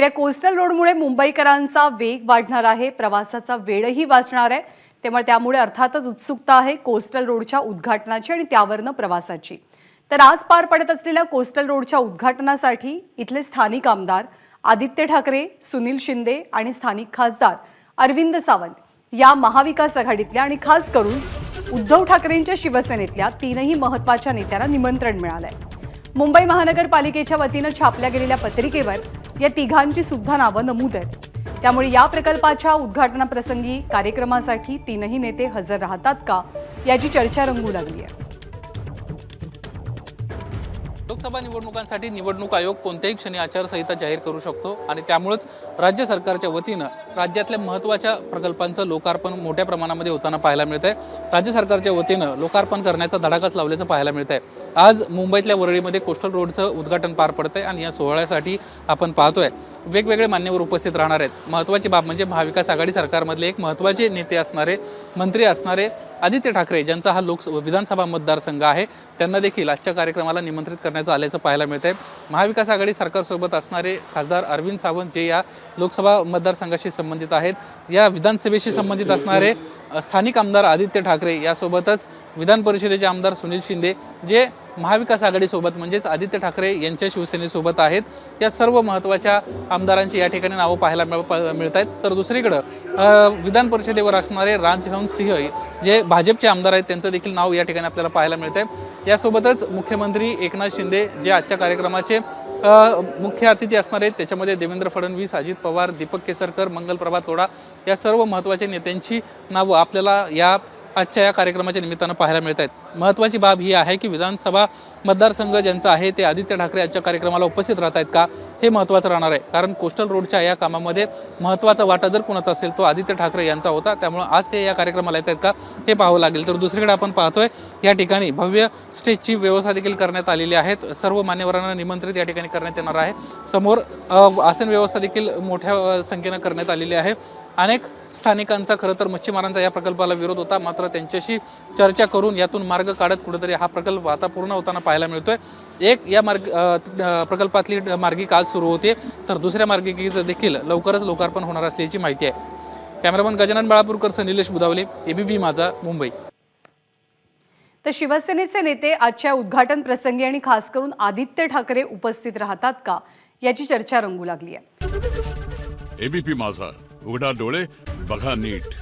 तर या कोस्टल रोडमुळे मुंबईकरांचा वेग वाढणार आहे प्रवासाचा वेळही वाचणार आहे. त्यामुळे त्यामुळे अर्थातच उत्सुकता आहे कोस्टल रोडच्या उद्घाटनाची आणि त्यावरनं प्रवासाची. तर आज पार पडत असलेल्या कोस्टल रोडच्या उद्घाटनासाठी इथले स्थानिक आमदार आदित्य ठाकरे सुनील शिंदे आणि स्थानिक खासदार अरविंद सावंत या महाविकास आघाडीतल्या आणि खास करून उद्धव ठाकरेंच्या शिवसेनेतल्या तीनही महत्त्वाच्या नेत्यांना निमंत्रण मिळालंय. मुंबई महानगरपालिकेच्या वतीनं छापल्या गेलेल्या पत्रिकेवर या तिघांची सुद्धा नावं नमूद आहेत. त्यामुळे या प्रकल्पाच्या उद्घाटनाप्रसंगी कार्यक्रमासाठी तीनही नेते हजर राहतात का याची चर्चा रंगू लागली आहे. लोकसभा निवडणुकांसाठी निवडणूक आयोग कोणत्याही क्षणी आचारसंहिता जाहीर करू शकतो आणि त्यामुळेच राज्य सरकारच्या वतीनं राज्यातल्या महत्त्वाच्या प्रकल्पांचं लोकार्पण मोठ्या प्रमाणामध्ये होताना पाहायला मिळत आहे राज्य सरकारच्या वतीनं लोकार्पण करण्याचा धडाकाच लावल्याचं पाहायला मिळत आहे आज मुंबईतल्या वरळीमध्ये कोस्टल रोडचं उद्घाटन पार पडतंय आणि या सोहळ्यासाठी आपण पाहतोय. वेगवेगळे मान्यवर उपस्थित राहणार आहेत. महत्त्वाची बाब म्हणजे महाविकास आघाडी सरकारमधले एक महत्त्वाचे नेते असणारे मंत्री असणारे आदित्य ठाकरे ज्यांचा हा लोक विधानसभा मतदारसंघ आहे त्यांना देखील आजच्या कार्यक्रमाला निमंत्रित करण्याचं आल्याचं पाहायला मिळत आहे महाविकास आघाडी सरकारसोबत असणारे खासदार अरविंद सावंत जे या लोकसभा मतदारसंघाशी संबंधित आहेत या विधानसभेशी संबंधित असणारे स्थानिक आमदार आदित्य ठाकरे यासोबतच विधान परिषदेचे आमदार सुनील शिंदे जे महाविकास आघाडीसोबत म्हणजेच आदित्य ठाकरे यांच्या शिवसेनेसोबत आहेत. या सर्व महत्त्वाच्या आमदारांची या ठिकाणी नावं पाहायला मिळ प- मिळत आहेत तर दुसरीकडं विधान परिषदेवर असणारे राजहंस सिंह जे भाजपचे आमदार आहेत त्यांचं देखील नाव या ठिकाणी आपल्याला पाहायला मिळत आहे यासोबतच मुख्यमंत्री एकनाथ शिंदे जे आजच्या कार्यक्रमाचे मुख्य अतिथी असणार आहेत. त्याच्यामध्ये देवेंद्र फडणवीस अजित पवार दीपक केसरकर मंगल प्रभात तोडा या सर्व महत्त्वाच्या नेत्यांची नावं आपल्याला या आजच्या या कार्यक्रमाच्या निमित्तानं पाहायला मिळत आहेत. महत्त्वाची बाब ही आहे की विधानसभा मतदारसंघ ज्यांचा आहे ते आदित्य ठाकरे आजच्या कार्यक्रमाला उपस्थित राहत आहेत का हे महत्त्वाचं राहणार आहे. कारण कोस्टल रोडच्या या कामामध्ये महत्त्वाचा वाटा जर कोणाचा असेल तो आदित्य ठाकरे यांचा होता. त्यामुळे आज ते या कार्यक्रमाला येत आहेत का हे पाहावं लागेल. तर दुसरीकडे आपण पाहतोय या ठिकाणी भव्य स्टेजची व्यवस्था देखील करण्यात आलेली आहेत. सर्व मान्यवरांना निमंत्रित या ठिकाणी करण्यात येणार आहे. समोर आसन व्यवस्था देखील मोठ्या संख्येनं करण्यात आलेली आहे. अनेक स्थानिकांचा खरं तर मच्छीमारांचा या प्रकल्पाला विरोध होता. मात्र त्यांच्याशी चर्चा करून यातून मार्ग काढत कुठेतरी हा प्रकल्प आता पूर्ण होताना पाहायला मिळतोय. एक या मार्ग प्रकल्पातली मार्गिका आज सुरू होते. तर दुसऱ्या मार्गिकेचं देखील लवकरच लोकार्पण होणार असल्याची माहिती आहे. Cameraman Gajanan Balapurkar sir Nilesh Budawale ABP Majha Mumbai. तर शिवसेनेचे नेते आजच्या उद्घाटन प्रसंगी आणि खास करून आदित्य ठाकरे उपस्थित राहतात का? याची चर्चा रंगू लागली आहे. एबीपी माझा उघडा डोळे बघा नीट.